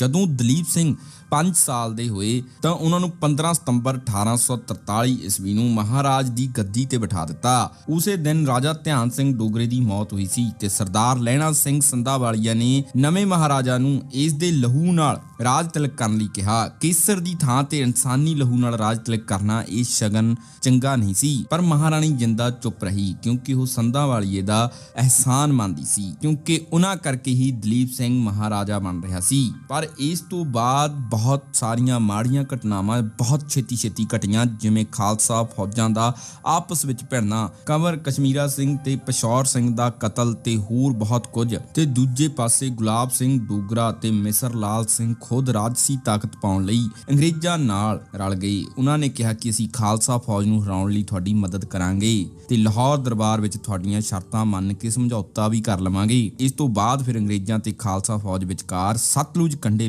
ਜਦੋਂ ਦਲੀਪ ਸਿੰਘ 5 ਸਾਲ ਦੇ ਹੋਏ ਤਾਂ ਉਹਨਾਂ ਨੂੰ 15 ਸਤੰਬਰ 1843 ਈਸਵੀ ਨੂੰ ਮਹਾਰਾਜ ਦੀ ਗੱਦੀ ਤੇ ਬਿਠਾ ਦਿੱਤਾ। ਉਸੇ ਦਿਨ ਰਾਜਾ ਧਿਆਨ ਸਿੰਘ ਡੋਗਰੇ ਦੀ ਮੌਤ ਹੋਈ ਸੀ ਤੇ ਸਰਦਾਰ ਲਹਿਣਾ ਸਿੰਘ ਸੰਧਾਵਾਲੀਆ ਨੇ ਨਵੇਂ ਮਹਾਰਾਜਾ ਨੂੰ ਇਸ ਦੇ ਲਹੂ ਨਾਲ ਰਾਜ ਤਿਲਕ ਕਰਨ ਲਈ ਕਿਹਾ। ਕੇਸਰ ਦੀ ਥਾਂ ਤੇ ਇਨਸਾਨੀ ਲਹੂ ਨਾਲ ਰਾਜ ਤਿਲਕ ਕਰਨਾ ਇਹ ਸ਼ਗਨ ਚੰਗਾ ਨਹੀਂ ਸੀ, ਪਰ ਮਹਾਰਾਣੀ ਜਿੰਦਾ ਚੁੱਪ ਰਹੀ ਕਿਉਂਕਿ ਉਹ ਸੰਧਾਵਾਲੀਏ ਦਾ ਅਹਿਸਾਨ ਮੰਨਦੀ ਸੀ, ਕਿਉਂਕਿ ਉਹਨਾਂ ਕਰਕੇ ਹੀ ਦਲੀਪ ਸਿੰਘ ਮਹਾਰਾਜਾ ਬਣ ਰਿਹਾ ਸੀ। ਪਰ ਇਸ ਤੋਂ ਬਾਅਦ ਬਹੁਤ ਸਾਰੀਆਂ ਮਾੜੀਆਂ ਘਟਨਾਵਾਂ, ਬਹੁਤ ਛੇਤੀ ਛੇਤੀ ਘਟੀਆਂ, ਜਿਵੇਂ ਖਾਲਸਾ ਫੌਜਾਂ ਦਾ ਆਪਸ ਵਿੱਚ ਭਿੜਨਾ, ਕੰਵਰ ਕਸ਼ਮੀਰਾ ਸਿੰਘ ਤੇ ਪਸ਼ੌਰ ਸਿੰਘ ਦਾ ਕਤਲ ਤੇ ਹੋਰ ਬਹੁਤ ਕੁਝ, ਤੇ ਦੂਜੇ ਪਾਸੇ ਗੁਲਾਬ ਸਿੰਘ, ਡੋਗਰਾ ਤੇ ਮਿਸਰ ਲਾਲ ਸਿੰਘ ਖੁਦ ਰਾਜਸੀ ਤਾਕਤ ਪਾਉਣ ਲਈ ਅੰਗਰੇਜ਼ਾਂ ਨਾਲ ਰਲ ਗਏ। ਉਹਨਾਂ ਨੇ ਕਿਹਾ ਕਿ ਅਸੀਂ ਖਾਲਸਾ ਫੌਜ ਨੂੰ ਹਰਾਉਣ ਲਈ ਤੁਹਾਡੀ ਮਦਦ ਕਰਾਂਗੇ ਤੇ ਲਾਹੌਰ ਦਰਬਾਰ ਵਿੱਚ ਤੁਹਾਡੀਆਂ ਸ਼ਰਤਾਂ ਮੰਨ ਕੇ ਸਮਝੌਤਾ ਵੀ ਕਰ ਲਵਾਂਗੇ। ਇਸ ਤੋਂ ਬਾਅਦ ਫਿਰ ਅੰਗਰੇਜ਼ਾਂ ਤੇ ਖਾਲਸਾ ਫੌਜ ਵਿਚਕਾਰ ਸਤਲੁਜ ਕੰਢੇ